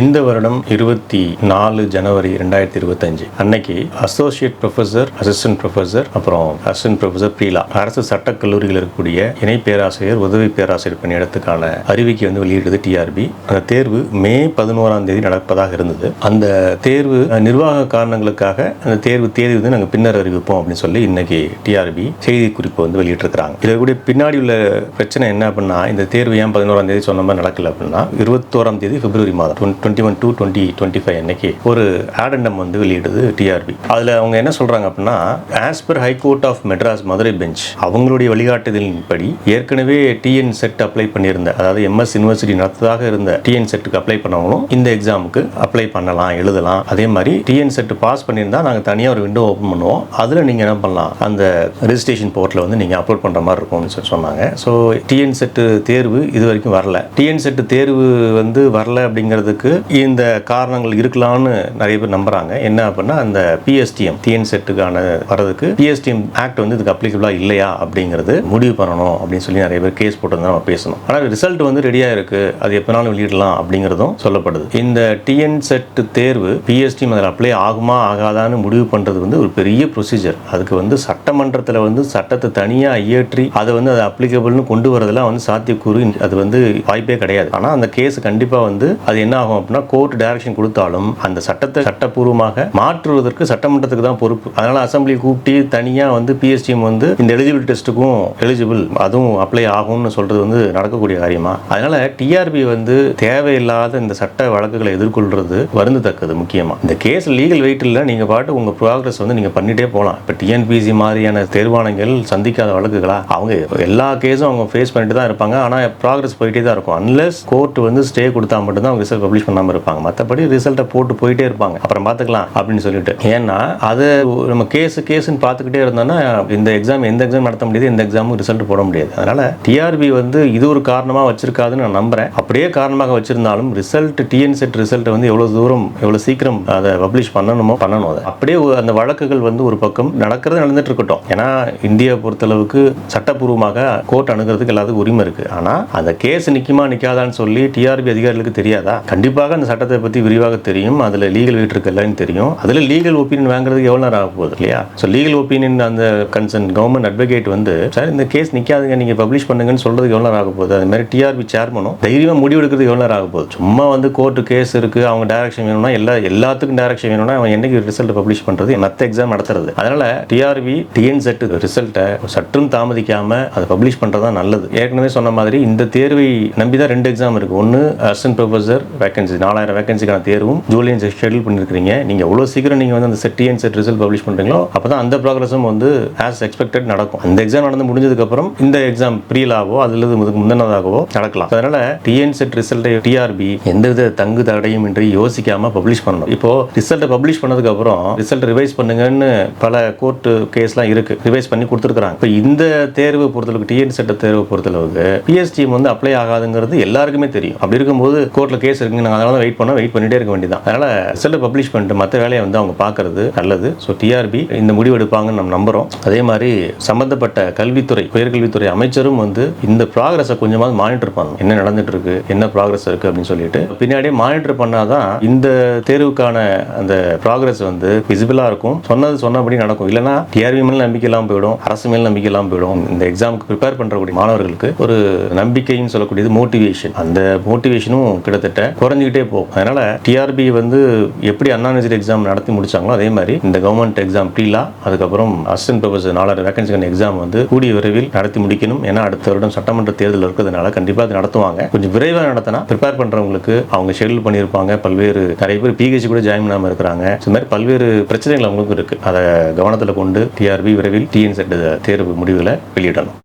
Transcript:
இந்த வருடம் இருபத்தி நாலு ஜனவரி ரெண்டாயிரத்தி இருபத்தஞ்சு. அன்னைக்கு அசோசியேட் ப்ரொஃபசர் அசிஸ்டன்ட் ப்ரொஃபசர் அப்புறம் அசிஸ்டன்ட் ப்ரொஃபசர் பிரீலா அரசு சட்டக் கல்லூரியில் இருக்கக்கூடிய இணை பேராசிரியர் உதவி பேராசிரியர் பணியிடத்துக்கான அறிவிக்கை வந்து வெளியிட்டது டிஆர்பி அந்த தேர்வு மே பதினோராம் தேதி நடப்பதாக இருந்தது. அந்த தேர்வு நிர்வாக காரணங்களுக்காக அந்த தேர்வு தேதி வந்து நாங்கள் பின்னர் அறிவிப்போம் அப்படின்னு சொல்லி இன்னைக்கு டிஆர்பி செய்தி குறிப்பு வந்து வெளியிட்டிருக்கிறாங்க. இதை கூட பின்னாடி உள்ள பிரச்சனை என்ன அப்படின்னா இந்த தேர்வு ஏன் பதினோராம் தேதி சொன்ன மாதிரி நடக்கல அப்படின்னா இருபத்தோராம் தேதி பிப்ரவரி மாதம் twenty one two twenty twenty five அன்னைக்கு ஒரு ஆடண்டம் வந்து வெளியிடுது டிஆர்பி அதில் அவங்க என்ன சொல்கிறாங்க அப்படின்னா as per high court of Madras Madurai bench அவங்களுடைய வழிகாட்டுதலின்படி ஏற்கனவே டிஎன் செட் அப்ளை பண்ணியிருந்த அதாவது எம்எஸ் யூனிவர்சிட்டி நடத்ததாக இருந்த டிஎன் செட்டுக்கு அப்ளை பண்ணவங்களும் இந்த எக்ஸாமுக்கு அப்ளை பண்ணலாம் எழுதலாம். அதே மாதிரி டிஎன் செட் பாஸ் பண்ணியிருந்தா நாங்கள் தனியாக ஒரு விண்டோ ஓப்பன் பண்ணுவோம். அதில் நீங்கள் என்ன பண்ணலாம்? அந்த ரெஜிஸ்ட்ரேஷன் போர்ட்டில் வந்து நீங்கள் அப்லோட் பண்ணுற மாதிரி இருக்கும்னு சொல்லி சொன்னாங்க. ஸோ டிஎன் செட்டு தேர்வு இது வரைக்கும் வரல. டிஎன் செட்டு தேர்வு வந்து வரல அப்படிங்கிறதுக்கு இந்த காரணங்கள் இருக்கலாம்னு நிறைய பேர் நம்புறாங்க. என்ன அப்படின்னா அந்த பிஎஸ்டிஎம் டிஎன் செட்டுக்கான வரதுக்கு பிஎஸ்டிஎம் ஆக்ட் வந்து இதுக்கு அப்ளிகபிளாக இல்லையா அப்படிங்கிறது முடிவு பண்ணணும் அப்படின்னு சொல்லி நிறைய பேர் கேஸ் போட்டு நம்ம பேசணும். ஆனால் ரிசல்ட் வந்து ரெடியாக இருக்கு. அது எப்போனாலும் வெளியிடலாம் அப்படிங்கிறதும் சொல்லப்படுது. இந்த டிஎன் செட் தேர்வு பிஎஸ்டிஎம் அதில் அப்ளை ஆகுமா ஆகாதான்னு முடிவு பண்ணுறது வந்து ஒரு பெரிய ப்ரொசீஜர் அதுக்கு வந்து சட்டமன்றத்தில் வந்து சட்டத்தை தனியாக இயற்றி அதை வந்து அது அப்ளிகபிள்னு கொண்டு வரதெல்லாம் வந்து சாத்தியக்கூறு. அது வந்து வாய்ப்பே கிடையாது. ஆனால் அந்த கேஸ் கண்டிப்பாக வந்து அது என்ன ஆகும் அப்படின்னா கோர்ட் டைரக்ஷன் கொடுத்தாலும் அந்த சட்டத்தை சட்டப்பூர்வமாக மாற்றுவதற்கு சட்டமன்றத்துக்கு தான் பொறுப்பு. அதனால அசம்பிளி கூப்பிட்டு தனியாக வந்து பிஎஸ்டிஎம் வந்து இந்த எலிஜிபிள் டெஸ்ட்டுக்கும் எலிஜிபிள் அதுவும் அப்ளை ஆகும்னு சொல்றது வந்து நடக்கக்கூடிய காரியமா? அதனால டிஆர்பி வந்து தேவையில்லாத இந்த சட்ட வழக்குகளை எதிர்கொள்றது வருந்தத்தக்கது முக்கியமா? இந்த கேஸ் லீகல் வெயிட் இல்லை நீங்க பாட்டு உங்க ப்ராக்ரஸ் வந்து நீங்க பண்ணிட்டே போகலாம். இப்போ டிஎன்பிசி மாதிரியான தேர்வானங்கள் சந்திக்காத வழக்குகளா? அவங்க எல்லா கேஸும் அவங்க ஃபேஸ் பண்ணிட்டு தான் இருப்பாங்க. ஆனால் ப்ராக்ரஸ் போயிட்டே தான் இருக்கும். அன்லஸ் கோர்ட் வந்து ஸ்டே கொடுத்தா மட்டும்தான் அவங்க ரிசல்ட் பப்ளிஷ் பண்ணாமல் இருப்பாங்க. மற்றபடி ரிசல்ட்டை போட்டு போயிட்டே இருப்பாங்க. அப்புறம் பார்த்துக்கலாம் அப்படின்னு சொல்லிட்டு. ஏன்னா அது நம்ம கேஸ் கேஸ்ன்னு பார்த்துக்கிட்டே இருந்தோம்னா இந்த எக்ஸாம் எந்த எக்ஸாம் நடத்த முடியாது இந்த எக்ஸாமும் ரிசல்ட் போட முடியாது. அதனால டிஆர்பி வந்து இது ஒரு காரணமாக வச்சிருக்காதுன்னு நான் நம்புறேன். அப்படியே காரணமாக வச்சிருந்தாலும் ரிசல்ட் டிஎன் செட் ரிசல்ட்டை வந்து எவ்வளோ தூரம் எவ்வளோ சீக்கிரம் அதை பப்ளிஷ் பண்ணணுமோ பண்ணணும் அதை. அப்படியே அந்த வழக்குகள் வந்து ஒரு பக்கம் நடக்கிறது நடந்துட்டு இருக்கட்டும். ஏன்னா இந்தியா பொறுத்தளவுக்கு சட்டப்பூர்வமாக கோர்ட் அணுகிறதுக்கு எல்லாத்துக்கும் உரிமை இருக்கு. ஆனால் அந்த கேஸ் நிற்குமா நிற்காதான்னு சொல்லி டிஆர்பி அதிகாரிகளுக்கு தெரியாதா? கண்டிப்பாக அந்த சட்டத்தை பற்றி விரிவாக தெரியும். அதில் லீகல் வெயிட் இருக்கு எல்லாரும் தெரியும். அதில் லீகல் ஒப்பீனியன் வாங்குறதுக்கு எவ்வளோ நேரம் ஆக போகுது இல்லையா? ஸோ லீகல் ஒப்பீனியன் அந்த கன்சர்ன் கவர்மெண்ட் அட்வொகேட் வந்து சார் இந்த கேஸ் நிற்காதுங்க நீங்கள் பப்ளிஷ் பண்ணுங்கன்னு சொல்றதுக்கு எவ்வளோ நேரம் ஆக போகுது? அது மாதிரி டிஆர்பி சேர்மனும் தைரியமாக முடிவு எடுக்கிறதுக்கு எவ்வளோ நேரம் ஆக போகுது? சும்மா வந்து கோர்ட்டு கேஸ் இருக்குது அவங்க டைரக்ஷன் வேணும்னா எல்லா எல்லாத்துக்கும் டேரக்ஷன் வேணும்னா அவன் என்னைக்கு ரிசல்ட் பப்ளிஷ் பண்ணுறது மற்ற எக்ஸாம் நடத்துறது. அதனால் டிஆர்பி டிஎன்செட் ரிசல்ட்டை சற்றும் தாமதிக்காமல் அதை பப்ளிஷ் பண்ணுறது தான் நல்லது. ஏற்கனவே சொன்ன மாதிரி இந்த தேர்வை நம்பி தான் ரெண்டு எக்ஸாம் இருக்கு. ஒன்று அசிஸ்டன்ட் வேக்கன்சி வேகன்சி நாலாயிரம் வேகன்சிக்கான தேர்வும் ஜூலை ஷெடியூல் பண்ணிருக்கீங்க நீங்க எவ்வளவு சீக்கிரம் நீங்க வந்து அந்த SET TN SET result publish பண்றீங்களோ அப்பதான் அந்த ப்ராக்ரஸும் வந்து ஆஸ் எக்ஸ்பெக்டட் நடக்கும். அந்த எக்ஸாம் நடந்து முடிஞ்சதுக்கு அப்புறம் இந்த எக்ஸாம் ப்ரீலாவோ அல்லது இதுக்கு முந்தினதாகவோ நடக்கலாம். அதனால டிஎன் செட் ரிசல்ட்டை டிஆர்பி எந்தவித தங்கு தடையும் இன்றி யோசிக்காம பப்ளிஷ் பண்ணணும். இப்போ ரிசல்ட்டை பப்ளிஷ் பண்ணதுக்கு அப்புறம் ரிசல்ட் ரிவைஸ் பண்ணுங்கன்னு பல கோர்ட் கேஸ்லாம் இருக்கு. ரிவைஸ் பண்ணி கொடுத்துருக்காங்க இப்போ இந்த தேர்வு பொறுத்தளவுக்கு டிஎன் செட் தேர்வு பொறுத்தளவுக்கு பிஎஸ்டிஎம் வந்து அப்ளை ஆகாதுங்கிறது எல்லாருக்குமே தெரியும். அப்படி இருக்கும்போது கோர்ட்டில் கேஸ் இருக்குங்க நாங்கள் வெயிட் பண்ண வெயிட் பண்ணிட்டே இருக்க வேண்டியதான் அதனால ரிசல்ட் பப்ளிஷ் பண்ணிட்டு மற்ற வேலையை வந்து அவங்க பார்க்கறது நல்லது. ஸோ டிஆர்பி இந்த முடிவு எடுப்பாங்கன்னு நம்ம நம்புறோம். அதே மாதிரி சம்பந்தப்பட்ட கல்வித்துறை உயர்கல்வித்துறை அமைச்சரும் வந்து இந்த ப்ராக்ரஸை கொஞ்சமாவது மானிட்டர் பண்ணணும். என்ன நடந்துட்டு இருக்கு என்ன ப்ராக்ரஸ் இருக்கு அப்படின்னு சொல்லிட்டு. பின்னாடியே மானிட்டர் பண்ணாதான் இந்த தேர்வுக்கான அந்த ப்ராக்ரஸ் வந்து விசிபிளா இருக்கும். சொன்னது சொன்னபடி நடக்கும். இல்லைன்னா டிஆர்பி மேல நம்பிக்கை இல்லாம போயிடும். அரசு மேல நம்பிக்கையெல்லாம் போயிடும். இந்த எக்ஸாமுக்கு ப்ரிப்பேர் பண்றக்கூடிய மாணவர்களுக்கு ஒரு நம்பிக்கைன்னு சொல்லக்கூடியது மோட்டிவேஷன் அந்த மோட்டிவேஷனும் கிட்டத்தட்ட குறைஞ்சிக்கிட்டே போகும். அதனால் டிஆர்பி வந்து எப்படி அண்ணா எக்ஸாம் நடத்தி முடிச்சாங்களோ அதே மாதிரி இந்த கவர்மெண்ட் எக்ஸாம் டீலா அதுக்கப்புறம் அசிஸ்டன்ட் ப்ரொஃபஸர் நாலாயிரம் வேகன்சிக்கான எக்ஸாம் வந்து கூடிய விரைவில் நடத்தி முடிக்கணும். ஏன்னா அடுத்த வருடம் சட்டமன்ற தேர்தல் இருக்கிறதுனால கண்டிப்பாக அது நடத்துவாங்க. கொஞ்சம் விரைவாக நடத்தினா ப்ரிப்பேர் பண்ணுறவங்களுக்கு அவங்க ஷெடியூல் பண்ணியிருப்பாங்க. பல்வேறு நிறைய பேர் பிஹெச் கூட ஜாயின் பண்ணாமல் இருக்கிறாங்க. இந்த மாதிரி பல்வேறு பிரச்சனைகள் அவங்களுக்கும் இருக்குது அதை கவனத்தில் கொண்டு டிஆர்பி விரைவில் டிஎன் செட் தேர்வு முடிவில் வெளியிடணும்.